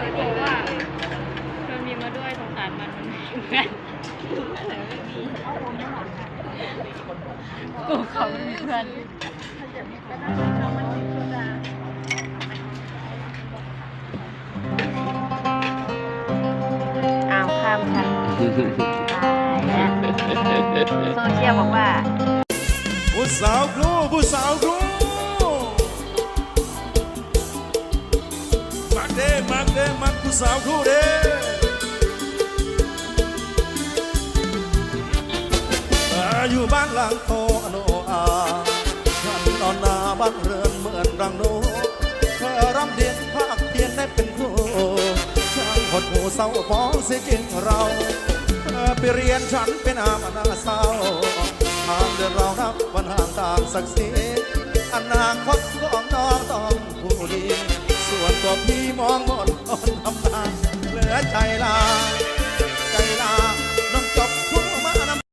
เคยบอว่ามันมีมาด้วยสงสารมันมันไม่อยู่กันกูเขาไม่มีเพื่อนเอาข้ามชั้วโซเชียลบอกว่า ผู้สาวครูผู้สาวครู เด้มักมักผู้สาวครูเด้อาอยู่บ้านหลังโตอโนอาฉันนอนนาบ้านเรือนเหมือนรังโนเธอรำเรียนภาคเพียนได้เป็นครูช่างหดหูเศร้าฟ้องเสียจริงเราเธอไปเรียนฉันเป็นอามนาเศร้าทางเดินเรานับวันห่างต่างศักดิ์ศรีอนาคต